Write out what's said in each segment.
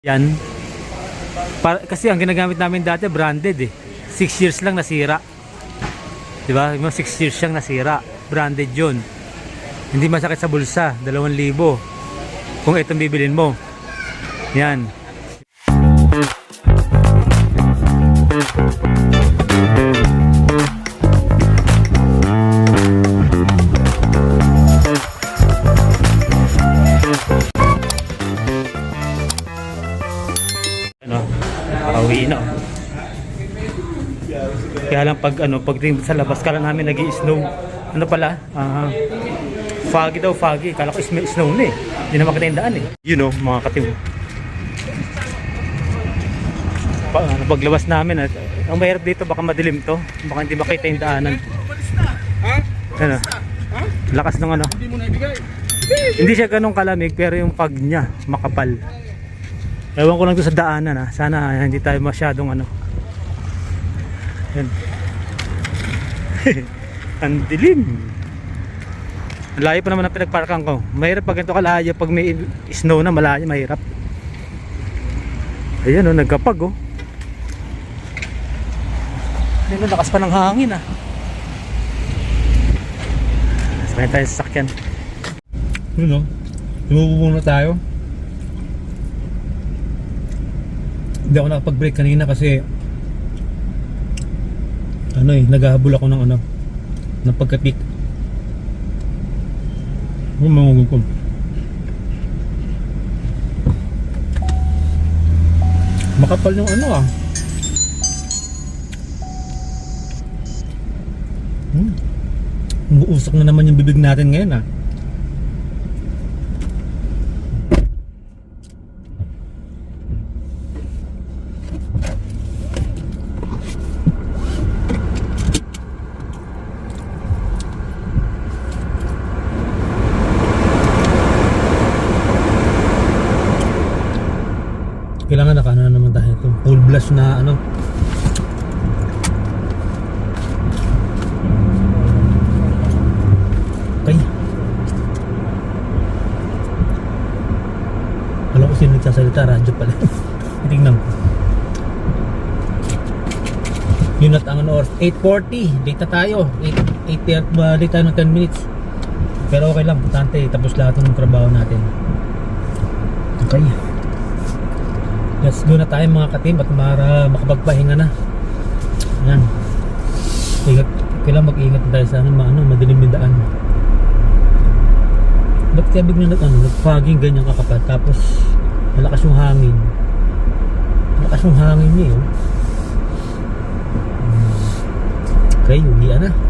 Yan. Para, kasi ang ginagamit namin dati branded eh. 6 years lang nasira. 'Di ba? Yung 6 years siyang nasira. Branded 'yun. Hindi masakit sa bulsa, 2,000. Kung itong bibilin mo. Yan. Pag ano, pag sa labas kala namin nag snow Ano pala? Ah, foggy daw, foggy. Kala ko is snow na eh. Hindi na makita yung daan eh. You know, mga katim. Pa, ano, paglabas namin, at, ang mahirap dito, baka madilim to. Baka hindi makita yung daanan. Ano? Lakas ng ano. Hindi siya ganun kalamig, pero yung fog niya, makapal. Ewan ko lang doon sa daanan ha. Sana hindi tayo masyadong ano. Yan. Ang dilim. Layo pa naman ang pinagparkan ko. Mahirap pag ganito kalayo. Pag may snow na malayo, mahirap. Ayan o, nagkapag oh. Ayun, lakas pa ng hangin ah. Sakay tayo sa sakyan. Yun o. Tumububong na tayo. Hindi ako nakapag-break kanina kasi ano eh, naghahabol ako ng ano ng pagka-peak. Ano mga ko? Makapal yung ano ah. Hmm. Umuusok na naman yung bibig natin ngayon ah. Kailangan naka ano na naman tayo ito. Full blast na ano. Okay. Alam ko sino nagsasalita, radyo pala. Tingnan ko. Yun at ang ano oras, 8.40, late na tayo. 8, 8, uh, late tayo ng 10 minutes. Pero okay lang, importante, tapos lahat ng trabaho natin. Okay. Let's go na tayo mga katim at para makapagpahinga na. Yan. Ingat, kailangan mag-ingat tayo sa ano, ano madilim yung daan. Ba't kaya bigla nag, ano, nag-fogging ganyan kakapal tapos malakas yung hangin. Malakas yung hangin niya eh. Hmm. Okay, uwian na.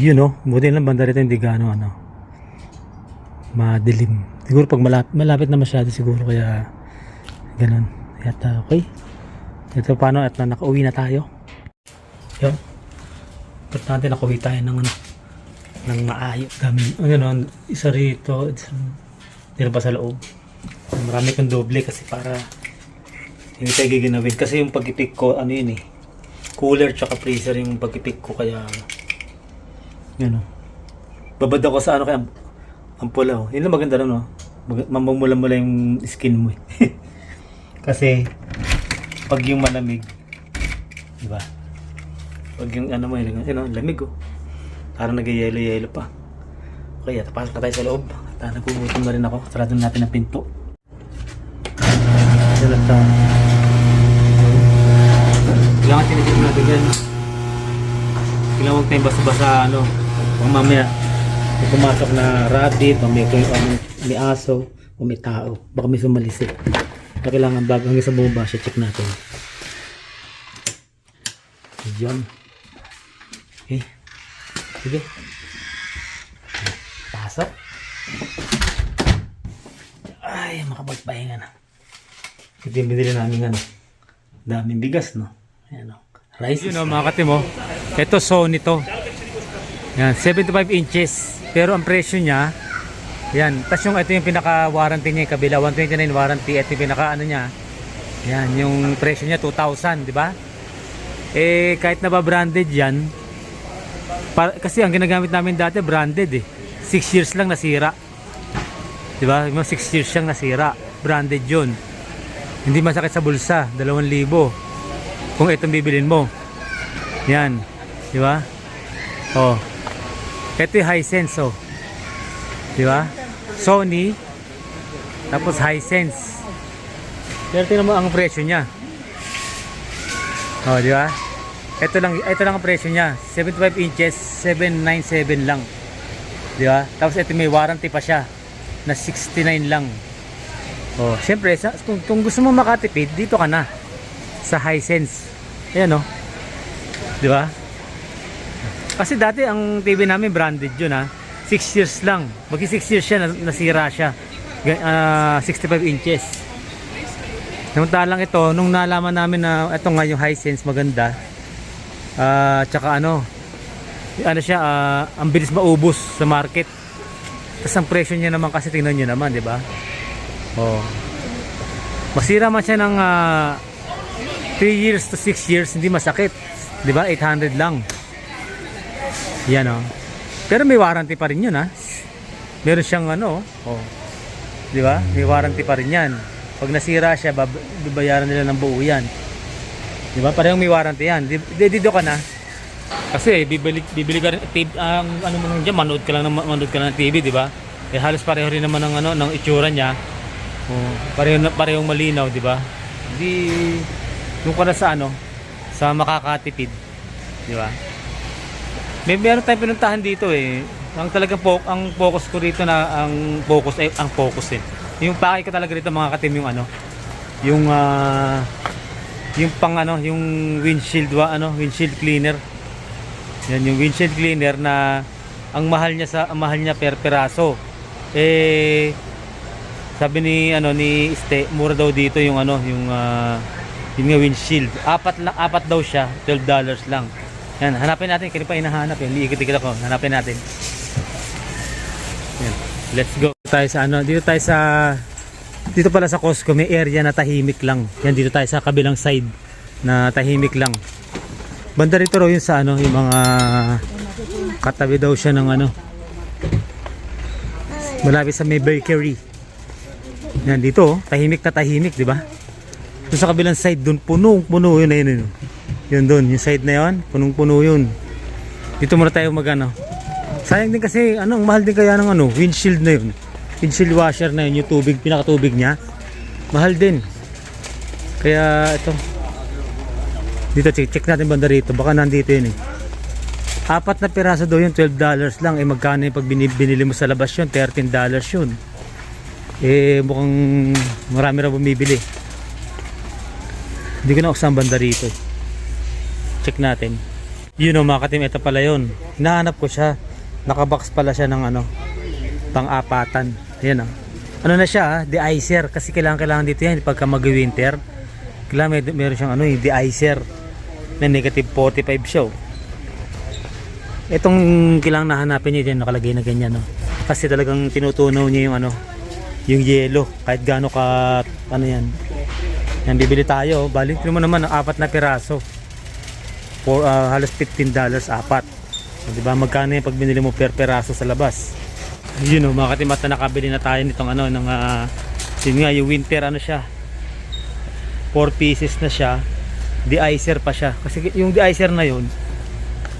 Yun oh, buti lang banda rito hindi gaano ano. Madilim. Siguro pag malapit, malapit na masyado siguro kaya ganun. Yata okay. Ito paano at na nakauwi na tayo. Yun. Importante nakauwi tayo ng ano ng maayos. Dami, ano no, isa rito, dito pa sa loob. Marami kong doble kasi para hindi tayo giginawin. Kasi yung pag-ipik ko, ano yun eh, cooler tsaka freezer yung pag-ipik ko kaya yun o. Babad ako sa ano kaya ang pula o. Yun lang maganda rin o. Mamamula-mula yung skin mo eh. Kasi pag yung malamig, di ba? Pag yung ano mo yun, yun o, lamig o. Parang nag-yelo-yelo pa. Okay, at pasok na tayo sa loob. At uh, nagugutom na rin ako. Sarado na natin ang pinto. Yan halata. Kailangan tinitin natin yan. Kailangan huwag tayong basa-basa ano. Mamaya may pumasok na rabbit, o may, o may aso, o may tao. Baka may sumalisik. Kaya kailangan bago hanggang sa bumaba siya, check natin. Yan. Okay. Sige. Pasok. Ay, makapagpahinga na. Ito yung binili namin ano. Daming bigas, no? Ayan, no? Rice. Yun, no, mga katimo. Ito, Sony to. Yan, 75 inches. Pero ang presyo niya, yan. Tapos yung ito yung pinaka-warranty niya, kabila 129 warranty. Ito yung pinaka ano niya. Yan, yung presyo niya 2,000, di ba? Eh, kahit na ba branded yan, para, kasi ang ginagamit namin dati branded eh. 6 years lang nasira. Di ba? Yung 6 years siyang nasira. Branded yun. Hindi masakit sa bulsa. 2,000. Kung itong bibilin mo. Yan. Di ba? Oh. Ito yung Hisense oh. Di ba? Sony. Tapos Hisense. Pero tingnan mo ang presyo niya. Oh, di ba? Ito lang, ito lang ang presyo niya. 75 inches, 797 lang. Di ba? Tapos ito may warranty pa siya na 69 lang. Oh, siyempre, sa, kung, kung gusto mo makatipid, dito ka na sa Hisense. Ayan oh. Di ba? Kasi dati ang TV namin branded yun ha. 6 years lang. Magki 6 years siya, nas- nasira siya. Ga- ah, 65 inches. Samantalang ito, nung nalaman namin na ito nga yung Hisense maganda, ah tsaka ano, ano siya, ah, ang bilis maubos sa market. Tapos ang presyo niya naman kasi tingnan niyo naman, di ba? Oh. Masira man siya ng 3 years to 6 years, hindi masakit. Di ba? 800 lang. Yan oh. Pero may warranty pa rin yun ha. Meron siyang ano, oh. Di ba? May warranty pa rin yan. Pag nasira siya, bab- babayaran nila ng buo yan. Di ba? Parehong may warranty yan. Di, di, dito ka na. Kasi bibili, bibili ka rin, TV, ang ano mo nung dyan, manood ka lang ng, manood ka lang ng TV, di ba? Eh halos pareho rin naman ng, ano, ng itsura niya. Oh, pareho, parehong malinaw, di ba? Di, yung ka na sa ano, sa makakatipid. Di ba? May meron tayong pinuntahan dito eh. Ang talagang po, ang focus ko dito na ang focus ay ang focus eh. Yung pakay ko talaga dito mga katim yung ano, yung ah, yung pang ano, yung windshield wa ano, windshield cleaner. Yan yung windshield cleaner na ang mahal niya sa ang mahal niya per peraso. Eh sabi ni ano ni Este, mura daw dito yung ano, yung ah, yung windshield. Apat lang apat daw siya, 12 dollars lang. Yan, hanapin natin. Kaya pa hinahanap yan. Liikit-ikit ako. Hanapin natin. Yan. Let's go. Tayo sa ano, dito tayo sa dito pala sa Costco may area na tahimik lang. Yan dito tayo sa kabilang side na tahimik lang. Banda rito raw yun sa ano, yung mga katabi daw siya ng ano. Malapit sa may bakery. Yan dito, oh, tahimik na tahimik, di ba? Doon sa kabilang side, doon punong-puno yun na yun. Yun. Doon, yung side na yun, punong-puno yun. Dito muna tayo magano. Sayang din kasi, ano, mahal din kaya ng ano, windshield na yun. Windshield washer na yun, yung tubig, pinakatubig niya. Mahal din. Kaya ito. Dito, check, check natin banda rito. Baka nandito yun eh. Apat na piraso daw yun, 12 dollars lang. Eh magkano yung pag bini- binili mo sa labas yun, 13 dollars yun. Eh mukhang marami raw bumibili. Hindi ko na uksang banda rito. Check natin. Yun o mga katim, ito pala yun. Hinahanap ko siya. Nakabox pala siya ng ano, pang-apatan. Ayan o. Ano na siya, ah, de-icer. Kasi kailangan kailangan dito yan pagka mag-winter. Kailangan may, meron siyang ano, de-icer. Na negative 45 siya oh. Itong kailangan nahanapin niya dyan, nakalagay na ganyan no. Kasi talagang tinutunaw niya yung ano, yung yelo. Kahit gaano ka, ano yan. Yan, bibili tayo. Balik mo naman, apat na piraso. For ah, halos 15 dollars apat. So, di ba magkano yung pag binili mo per peraso sa labas? Yun oh, mga katimat na nakabili na tayo nitong ano, ng, ah, yun nga, yung winter ano siya. 4 pieces na siya. De-icer pa siya. Kasi yung de-icer na yun,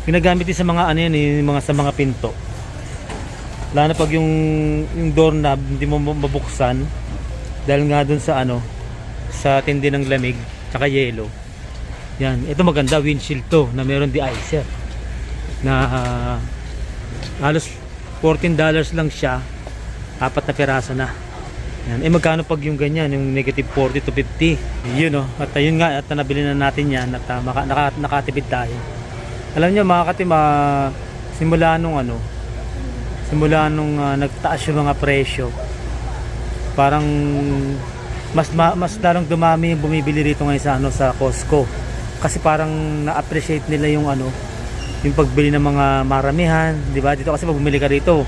ginagamit din sa mga ano yan, yung mga sa mga pinto. Lalo na pag yung yung doorknob hindi mo mabuksan dahil nga dun sa ano sa tindi ng lamig tsaka yelo. Yan, ito maganda windshield to na meron de-icer na ah, halos $14 lang siya apat na piraso na. Yan. eh magkano pag yung ganyan yung negative 40 to 50 yun oh at ayun nga at nabili na natin yan at ah, maka, naka, nakatipid tayo. Alam niyo mga katim ah, simula nung ano simula nung ah, nagtaas yung mga presyo parang mas ma, mas lalong dumami yung bumibili rito ngayon sa ano sa Costco kasi parang na-appreciate nila yung ano yung pagbili ng mga maramihan, di ba? Dito kasi pag bumili ka rito,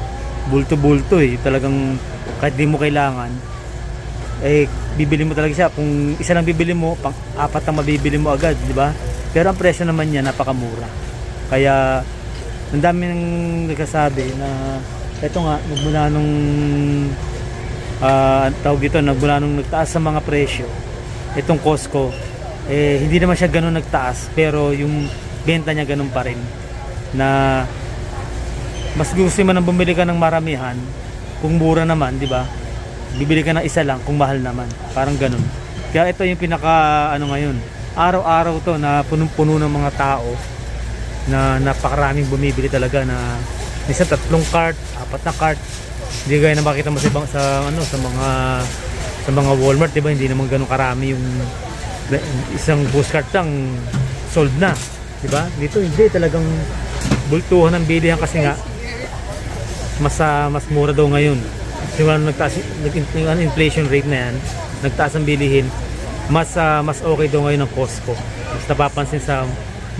bulto-bulto eh. Talagang kahit di mo kailangan, eh bibili mo talaga siya. Kung isa lang bibili mo, pang apat ang mabibili mo agad, di ba? Pero ang presyo naman niya napakamura. Kaya ang daming nagsasabi na eto nga, nagmula nung ang tawag dito, nagmula nung nagtaas sa mga presyo, itong Costco, eh, hindi naman siya ganun nagtaas, pero yung benta niya ganun pa rin. Na mas gusto mo nang bumili ka ng maramihan, kung mura naman, di ba? Bibili ka ng isa lang kung mahal naman. Parang ganun. Kaya ito yung pinaka ano ngayon. Araw-araw to na punong-puno ng mga tao na napakaraming bumibili talaga na isa tatlong cart, apat na cart. Hindi gaya na makita mo sa ibang sa ano sa mga sa mga Walmart, 'di ba? Hindi naman ganun karami yung isang bus cart lang sold na, 'di ba? Dito hindi talagang bultuhan ng bilihan kasi nga mas ah, mas mura daw ngayon. Simula nung nagtaas nag ano, inflation rate na yan, nagtaas ang bilihin, mas ah, mas okay daw ngayon ang Costco. Mas napapansin sa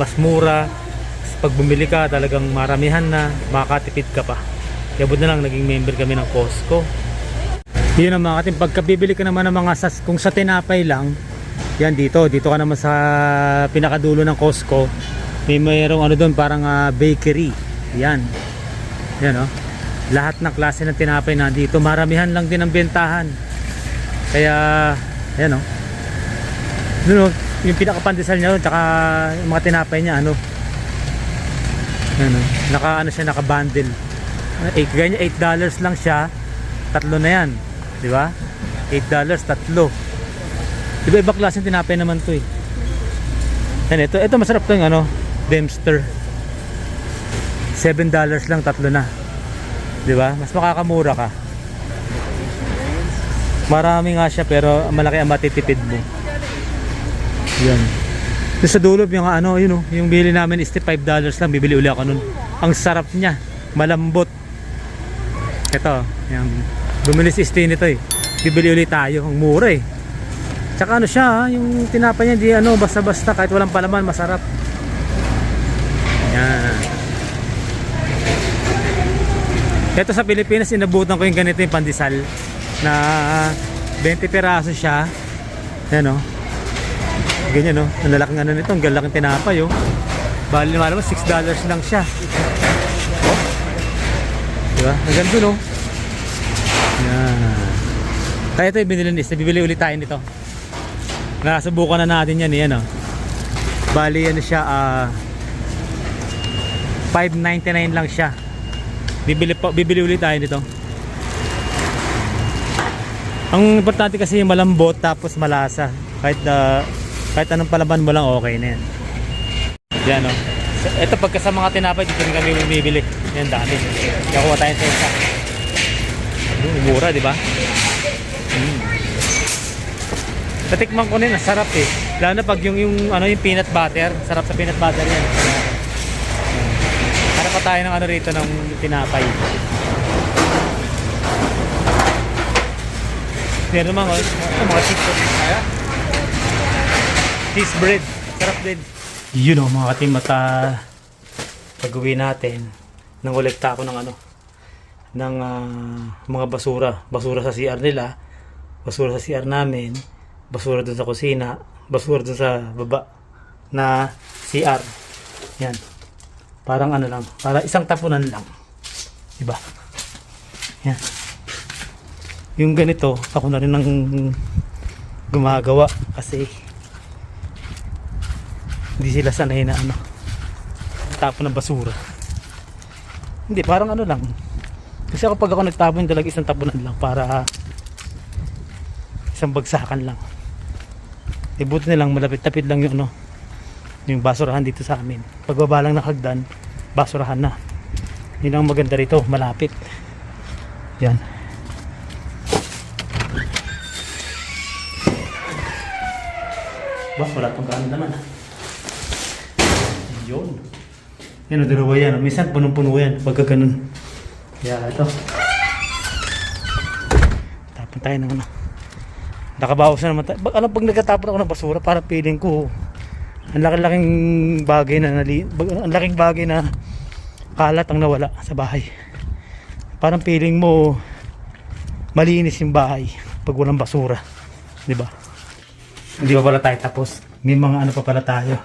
mas mura, pag bumili ka talagang maramihan na, makakatipid ka pa. Kaya na lang naging member kami ng Costco. Yun ang mga katim, pagka bibili ka naman ng mga sas, kung sa tinapay lang, yan dito, dito ka naman sa pinakadulo ng Costco, may mayroong ano doon parang ah, bakery. Yan. Yan oh. Lahat ng klase ng tinapay na dito, maramihan lang din ang bentahan. Kaya, yan oh. Doon oh, yung pinakapandesal niya, tsaka yung mga tinapay niya, ano, ano, naka ano siya naka bundle. Eh, ganyan 8 dollars lang siya. Tatlo na 'yan, 'di ba? 8 dollars tatlo. Iba iba klaseng tinapay naman 'to eh. Yan ito, ito masarap 'to yung ano, Dempster. 7 dollars lang tatlo na. 'Di ba? Mas makakamura ka. Marami nga siya pero malaki ang matitipid mo. Yan. Sa dulo yung ano, yun oh, yung bili namin is 5 dollars lang, bibili uli ako nun. Ang sarap niya, malambot. Ito, yung bumili si Steve nito eh. Bibili uli tayo, ang mura eh. Tsaka ano siya, ah, yung tinapay niya, di ano, basta-basta kahit walang palaman, masarap. Yan. Ito sa Pilipinas, inabutan ko yung ganito yung pandesal na 20 peraso siya. Yan oh. Ganyan no. Ang lalaking ano nito, ang galaking tinapay oh. Bali naman naman 6 dollars lang siya. Oh. Diba? Ang ganda no. Yan. Kaya ito yung binili ni Steve. Bibili ulit tayo nito. Nasubukan na natin yan yan oh. Bali ano siya ah 5.99 lang siya. Bibili pa bibili ulit tayo nito. Ang importante kasi malambot tapos malasa. Kahit na kahit anong palaban mo lang okay na yan. Yan o. Ito pagka sa mga tinapay dito rin kami bumibili. Yan dami. Kaya kuha tayo sa isa. Mura, di ba? Natikman ko rin, sarap eh. Lalo na pag yung, yung, ano, yung peanut butter. Sarap sa peanut butter yan. Para pa tayo ng ano rito ng tinapay. Yan naman, oh. Ito, mga cheese cheese bread. Sarap din. Yun o mga katim at uh, pag-uwi natin nangolekta ako ng ano ng ah, mga basura. Basura sa CR nila, basura sa CR namin, basura dun sa kusina, basura dun sa baba na CR. Yan. Parang ano lang, para isang tapunan lang. Diba? Yan. Yung ganito, ako na rin ang gumagawa kasi hindi sila sanay na ano tapon ng basura hindi parang ano lang kasi ako pag ako nagtapon talaga isang tapunan lang para isang bagsakan lang Eh buti na lang malapit-tapit lang yung ano, yung basurahan dito sa amin. Pagbaba lang ng hagdan, basurahan na. Yun ang maganda rito, malapit. Yan. Ba, wala tong kaano naman. ah. Yun. Yan o, dalawa yan. Minsan punong-puno yan pagka ganun. Kaya ito. Tapon tayo ng ano. Nakabawas na naman tayo. Alam, pag nagkatapon ako ng basura, parang feeling ko, ang laki-laking bagay na nali, ang laking bagay na kalat ang nawala sa bahay. Parang feeling mo malinis yung bahay pag walang basura. Di ba? Hindi pa pala tayo tapos. May mga ano pa pala tayo.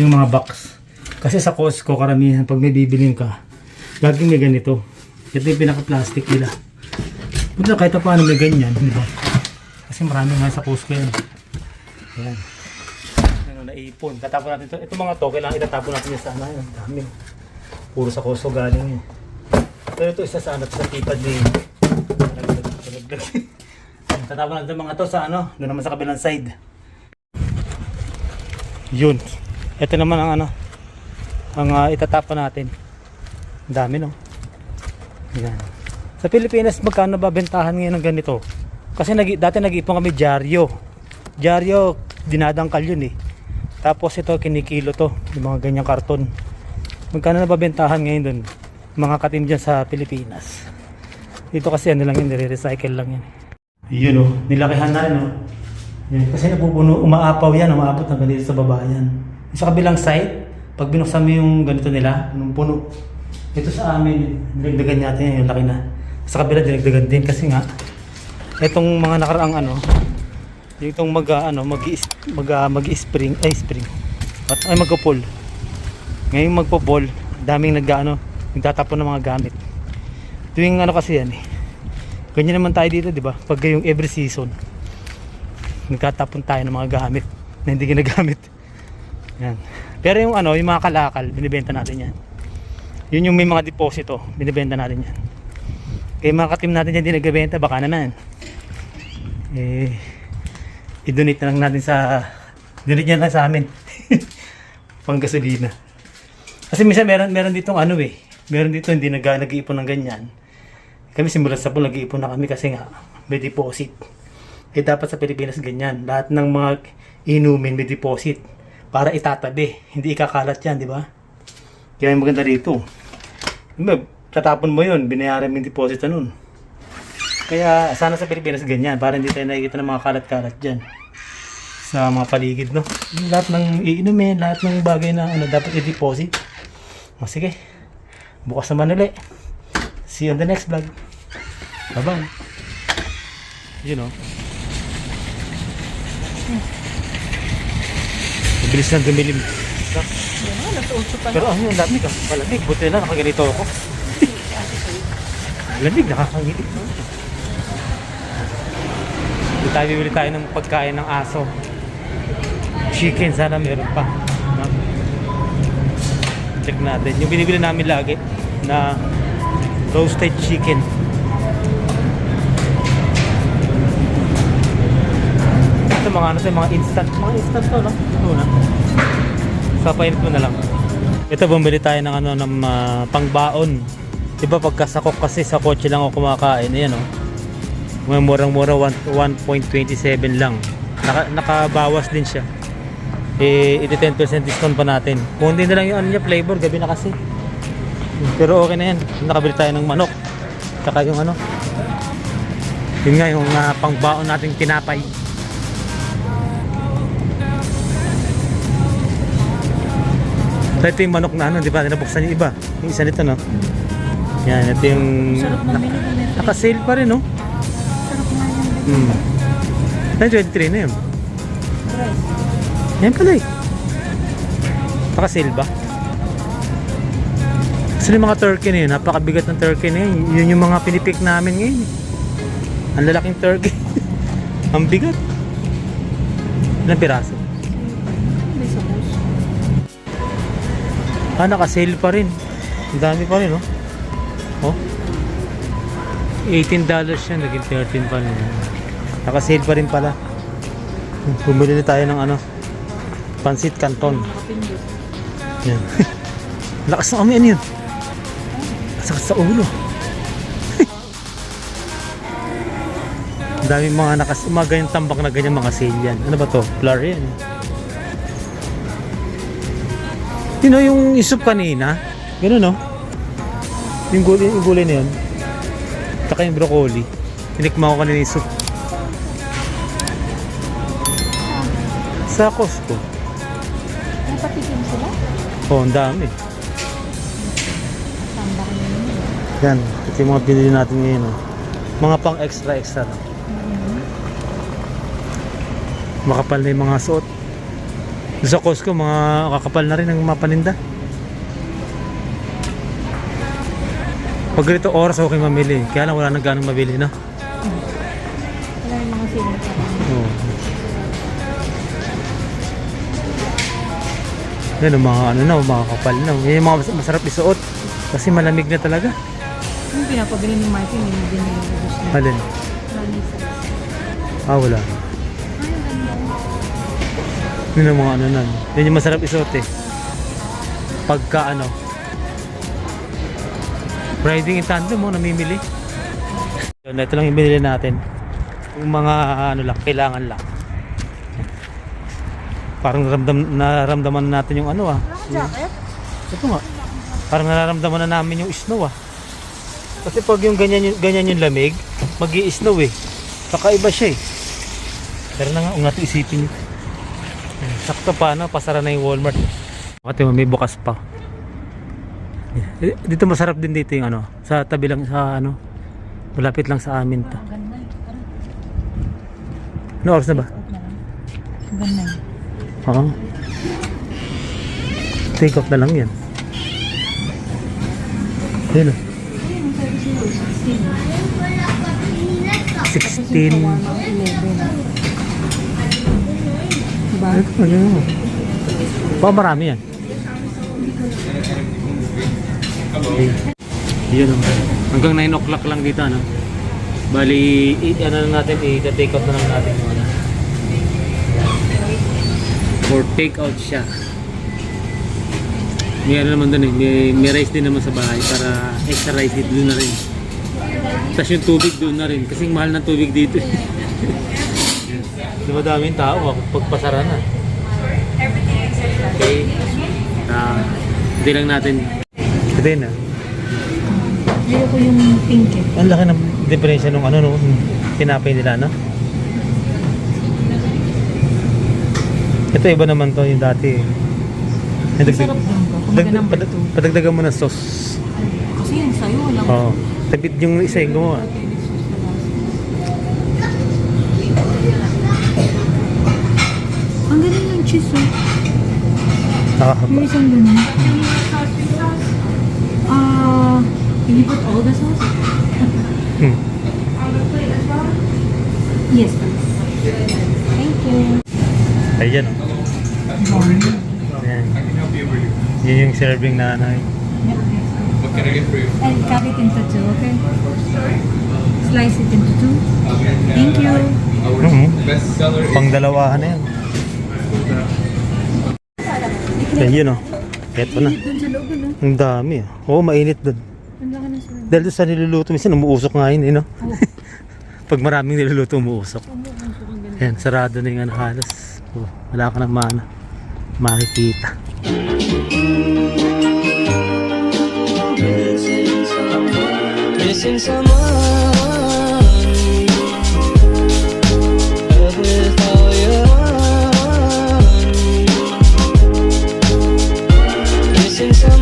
Yung mga box. Kasi sa Costco karamihan pag may bibilin ka, laging may ganito. Ito yung pinaka-plastic nila. Buti kahit pa paano may ganyan, di ba? Kasi marami nga sa Costco yan. Ayan. Ano, naipon. Tatapon natin ito. Ito mga to, kailangan itatapon natin yan sa ano. Ang dami. Puro sa Costco galing yan. Pero ito isa sa ano, sa tipad ni... Tatapon natin mga to sa ano, doon naman sa kabilang side. Yun. Ito naman ang ano, ang ah, itatapon natin. Ang dami no. Yan. Sa Pilipinas, magkano ba bentahan ngayon ng ganito? Kasi nag, dati nag-ipon kami dyaryo. Dyaryo, dinadangkal yun eh. Tapos ito, kinikilo to. Yung mga ganyang karton. Magkano na ba bentahan ngayon dun? Mga katim dyan sa Pilipinas. Dito kasi ano lang yun, nire-recycle lang yan. Yun oh, nilakihan na rin oh. Yan, kasi napupuno, umaapaw yan, umaabot hanggang dito sa baba yan. Sa kabilang side, pag binuksan mo yung ganito nila, yung puno, ito sa amin, dinagdagan natin yan, yung laki na. Sa kabila, dinagdagan din kasi nga, itong mga nakaraang ano, itong mag, ah, ano, mag, mag, ah, mag-spring, ay spring, at ay magpo-pull. Ngayon magpo-pull, daming nag, ano, nagtatapon ng mga gamit. Tuwing ano kasi yan eh, ganyan naman tayo dito, di ba? Pag yung every season, nagkatapon tayo ng mga gamit na hindi ginagamit. Yan. Pero yung ano, yung mga kalakal, binibenta natin yan. Yun yung may mga deposito, binibenta natin yan. Kaya mga katim natin yan, hindi nagbebenta, baka naman. Eh, i-donate na lang natin sa, donate niya lang sa amin. Pang gasolina. Kasi minsan meron, meron ditong ano eh, meron dito hindi nag, nag-iipon ng ganyan. Kami simulat sa pool, nag-iipon na kami kasi nga, may deposit. Eh dapat sa Pilipinas ganyan. Lahat ng mga inumin may deposit para itatabi. Hindi ikakalat yan, di ba? Kaya yung maganda dito. Tatapon mo yun, binayaran mo yung deposit na nun. Kaya sana sa Pilipinas ganyan, para hindi tayo nakikita ng mga kalat-kalat dyan. Sa mga paligid, no? Lahat ng iinumin, lahat ng bagay na ano, dapat i-deposit. O sige, bukas naman ulit. See you on the next vlog. Bye-bye. You know. Mabilis na dumilim. Pero ano yung lamig ah. Malamig. Buti na nakaganito ako. Lamig, nakakangiti. Dito tayo bibili tayo ng pagkain ng aso. Chicken, sana meron pa. Check natin. Yung binibili namin lagi na roasted chicken. Ito mga ano sa mga instant, mga instant to no. Ito na. Sapainit mo na lang. Ito bumili tayo ng ano ng ah, pangbaon. 'Di ba pagka kasi sa kotse lang ako kumakain, ayan oh. Murang-mura 1 1.27 lang. Naka, nakabawas din siya. Eh, ito 10% discount pa natin. Kung hindi na lang yung ano niya, flavor, gabi na kasi. Pero okay na yan. Nakabili tayo ng manok. Tsaka yung ano. Yun nga yung uh, pangbaon nating tinapay. So, ito yung manok na ano, di ba? Nabuksan yung iba. Yung isa nito, no? Yan, ito yung... Nito. Naka-sale pa rin, no? Hmm. Ay, 23 na yun. Yan pala eh. Naka-sale ba? Kasi yung mga turkey na yun, napakabigat ng turkey na yun. Yun yung mga pinipik namin ngayon. eh. Ang lalaking turkey. Ang bigat. Ilang piraso? Ah, naka-sale pa rin. Ang dami pa rin, oh. Oh. $18 siya, naging 13 pa rin. Naka-sale pa rin pala. Bumili tayo ng ano, pansit canton. Yan. Lakas ng amoy, ano yun? Sakit sa ulo. Daming mga nakas, mga ganyan tambak na ganyan mga sale yan. Ano ba to? Blur yan. Yun know, yung isup kanina. Ganun no? Yung gulay, yung gulay na yun. Tsaka yung broccoli. Tinikma ko kanina yung soup. Sa Costco. Napatikim sila? Oh, ang dami. Tambak na yun. Yan, ito yung mga binili natin ngayon. oh. Mga pang extra extra. na. Makapal na yung mga suot. Sa Costco, mga kakapal na rin ang mga paninda. Pag ganito oras okay mamili. Kaya lang wala nang ganong mabili na. Wala Yan mga ano na, mga kapal na. Yan yung mga mas- masarap isuot. Kasi malamig na talaga. Yung pinapabili ni Martin, yung hindi niya gusto niya. Alin? Ah, wala. Yun ang mga ano nun. Yan yung masarap isuot eh. Pagka ano. Riding in tandem mo, namimili. Yun, ito lang yung binili natin. Yung mga ano lang, kailangan lang. Parang naramdam, nararamdaman natin yung ano ah. Yung, ito nga. Parang nararamdaman na namin yung snow ah. Kasi pag yung ganyan, yung- ganyan yung lamig, mag snow eh. Kakaiba siya eh. Pero na nga, kung natin isipin yun. Sakto pa, no? Pasara na yung Walmart. Bakit may bukas pa. Eh, Dito masarap din dito yung ano, sa tabi lang sa ano, malapit lang sa amin to. Ano oras na ba? Ganda Oo. Take off na lang yan. Yun oh. 16. Shawarma, 11. Diba? Ay, ano yun? Baka marami yan. Okay. Yun. Hanggang 9 o'clock lang dito, ano? Bali, ano na natin, i-take out na lang natin ano. For take out siya. May ano naman doon eh, may, may rice din naman sa bahay para extra rice dito doon na rin. Tapos yung tubig doon na rin, kasing mahal ng tubig dito. eh. Di ba daming tao pagpasara na. Okay. Ah, hindi lang natin. Ito yun ah. Ayoko yung pink eh. Ang laki ng diferensya nung ano, nung tinapay nila, no? Ito iba naman to yung dati. eh. Yung dagdag- number two. Padagdagan mo ng sauce. Kasi yung sa'yo, walang... Oo. Tapit yung isa yung gumawa. Ang galing ng cheese oh. Nakakaba. Yung isang ganun. Ah, can you put all the sauce? Hmm. Yes, please. Thank you. Ayan. Ayan. Yun yung serving na ano. And cut it into two, okay? Slice it into two. Thank you. Mhm. Pang dalawahan na yan. Yan yun oh. Eto na. Ang dami ah. Oo, mainit doon. Dahil doon sa niluluto, minsan umuusok nga yun, eh, no? Pag maraming niluluto, umuusok. Yan, sarado na yung ano halos wala ka nang ma makikita. Missing someone. Missing someone.